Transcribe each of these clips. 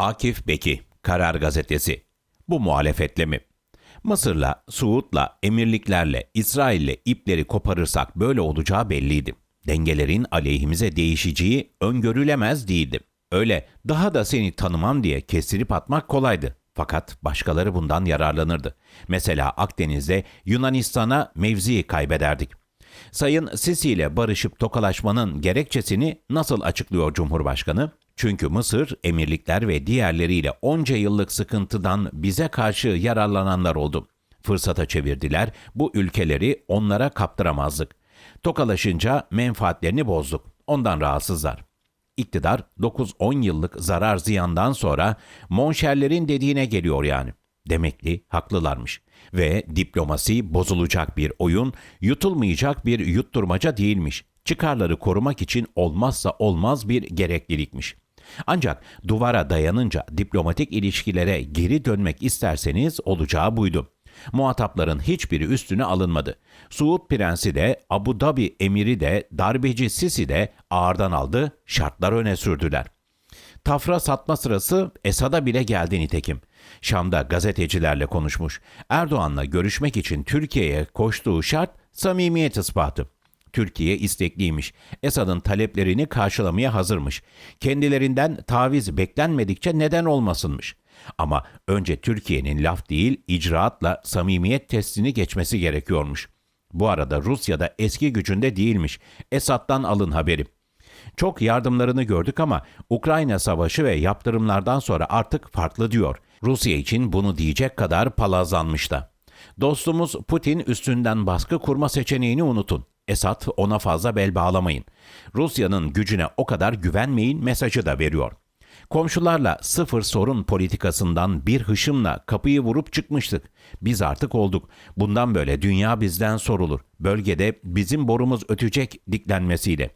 Akif Beki, Karar Gazetesi. Bu muhalefetle mi? Mısır'la, Suud'la, emirliklerle, İsrail'le ipleri koparırsak böyle olacağı belliydi. Dengelerin aleyhimize değişeceği öngörülemez değildi. Öyle daha da seni tanımam diye kestirip atmak kolaydı. Fakat başkaları bundan yararlanırdı. Mesela Akdeniz'de Yunanistan'a mevzi kaybederdik. Sayın Sisi ile barışıp tokalaşmanın gerekçesini nasıl açıklıyor Cumhurbaşkanı? Çünkü Mısır, emirlikler ve diğerleriyle onca yıllık sıkıntıdan bize karşı yararlananlar oldu. Fırsata çevirdiler, bu ülkeleri onlara kaptıramazdık. Tokalaşınca menfaatlerini bozduk. Ondan rahatsızlar. İktidar 9-10 yıllık zarar ziyandan sonra monşerlerin dediğine geliyor yani. Demekli haklılarmış. Ve diplomasi bozulacak bir oyun, yutulmayacak bir yutturmaca değilmiş. Çıkarları korumak için olmazsa olmaz bir gereklilikmiş. Ancak duvara dayanınca diplomatik ilişkilere geri dönmek isterseniz olacağı buydu. Muhatapların hiçbiri üstüne alınmadı. Suud Prensi de, Abu Dhabi Emiri de, darbeci Sisi de ağırdan aldı, şartlar öne sürdüler. Tafra satma sırası Esad'a bile geldi nitekim. Şam'da gazetecilerle konuşmuş. Erdoğan'la görüşmek için Türkiye'ye koştuğu şart samimiyet ispatı. Türkiye istekliymiş. Esad'ın taleplerini karşılamaya hazırmış. Kendilerinden taviz beklenmedikçe neden olmasınmış. Ama önce Türkiye'nin laf değil icraatla samimiyet testini geçmesi gerekiyormuş. Bu arada Rusya da eski gücünde değilmiş. Esad'dan alın haberi. Çok yardımlarını gördük ama Ukrayna savaşı ve yaptırımlardan sonra artık farklı diyor. Rusya için bunu diyecek kadar palazlanmış da. Dostumuz Putin üstünden baskı kurma seçeneğini unutun. Esad ona fazla bel bağlamayın. Rusya'nın gücüne o kadar güvenmeyin mesajı da veriyor. Komşularla sıfır sorun politikasından bir hışımla kapıyı vurup çıkmıştık. Biz artık olduk. Bundan böyle dünya bizden sorulur. Bölgede bizim borumuz ötecek diklenmesiyle.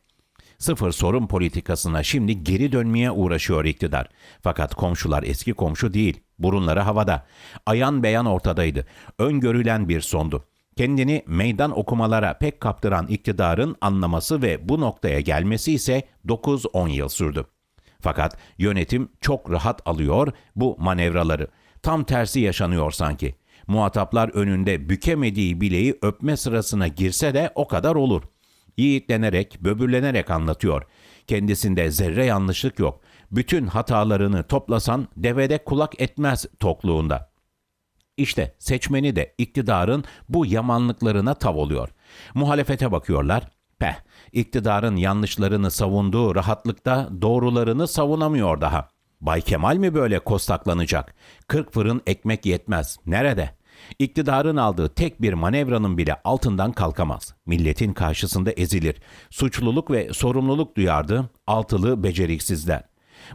Sıfır sorun politikasına şimdi geri dönmeye uğraşıyor iktidar. Fakat komşular eski komşu değil. Burunları havada. Ayan beyan ortadaydı. Öngörülen bir sondu. Kendini meydan okumalara pek kaptıran iktidarın anlaması ve bu noktaya gelmesi ise 9-10 yıl sürdü. Fakat yönetim çok rahat alıyor bu manevraları. Tam tersi yaşanıyor sanki. Muhataplar önünde bükemediği bileği öpme sırasına girse de o kadar olur. Yiğitlenerek, böbürlenerek anlatıyor. Kendisinde zerre yanlışlık yok. Bütün hatalarını toplasan devede kulak etmez tokluğunda. İşte seçmeni de iktidarın bu yamanlıklarına tav oluyor. Muhalefete bakıyorlar. Peh, iktidarın yanlışlarını savunduğu rahatlıkta doğrularını savunamıyor daha. Bay Kemal mi böyle kostaklanacak? Kırk fırın ekmek yetmez. Nerede? İktidarın aldığı tek bir manevranın bile altından kalkamaz. Milletin karşısında ezilir. Suçluluk ve sorumluluk duyardı altılı beceriksizler.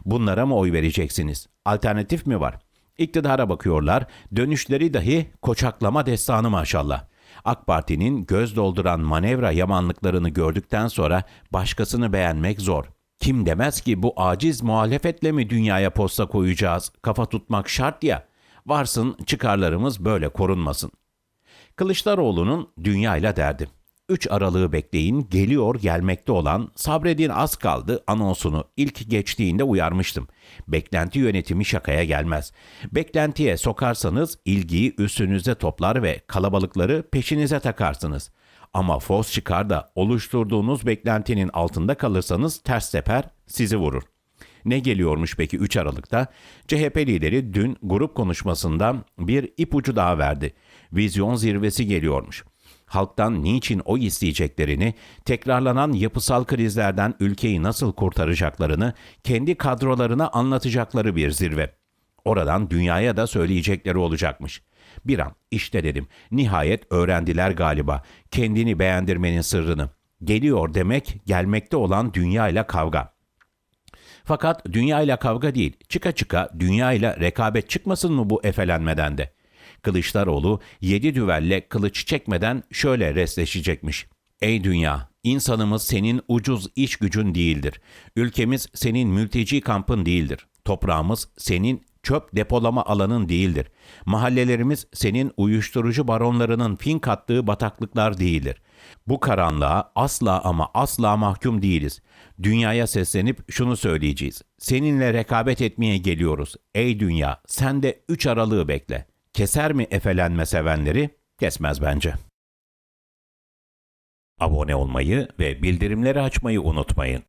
Bunlara mı oy vereceksiniz? Alternatif mi var? İktidara bakıyorlar, dönüşleri dahi koçaklama destanı maşallah. AK Parti'nin göz dolduran manevra yamanlıklarını gördükten sonra başkasını beğenmek zor. Kim demez ki bu aciz muhalefetle mi dünyaya posta koyacağız? Kafa tutmak şart ya. Varsın çıkarlarımız böyle korunmasın. Kılıçdaroğlu'nun dünyayla derdi. 3 Aralık'ı bekleyin geliyor gelmekte olan sabredin az kaldı anonsunu ilk geçtiğinde uyarmıştım. Beklenti yönetimi şakaya gelmez. Beklentiye sokarsanız ilgiyi üstünüze toplar ve kalabalıkları peşinize takarsınız. Ama fos çıkar da oluşturduğunuz beklentinin altında kalırsanız ters teper sizi vurur. Ne geliyormuş peki 3 Aralık'ta? CHP lideri dün grup konuşmasında bir ipucu daha verdi. Vizyon zirvesi geliyormuş halktan niçin oy isteyeceklerini, tekrarlanan yapısal krizlerden ülkeyi nasıl kurtaracaklarını kendi kadrolarına anlatacakları bir zirve. Oradan dünyaya da söyleyecekleri olacakmış. Bir an işte dedim. Nihayet öğrendiler galiba kendini beğendirmenin sırrını. Geliyor demek gelmekte olan dünya ile kavga. Fakat dünya ile kavga değil, çıka çıka dünya ile rekabet çıkmasın mı bu efelenmeden de? Kılıçdaroğlu yedi düvelle kılıç çekmeden şöyle resleşecekmiş. Ey dünya, insanımız senin ucuz iş gücün değildir. Ülkemiz senin mülteci kampın değildir. Toprağımız senin Çöp depolama alanın değildir. Mahallelerimiz senin uyuşturucu baronlarının fink attığı bataklıklar değildir. Bu karanlığa asla ama asla mahkum değiliz. Dünyaya seslenip şunu söyleyeceğiz. Seninle rekabet etmeye geliyoruz. Ey dünya, sen de 3 aralığı bekle. Keser mi efelenme sevenleri? Kesmez bence. Abone olmayı ve bildirimleri açmayı unutmayın.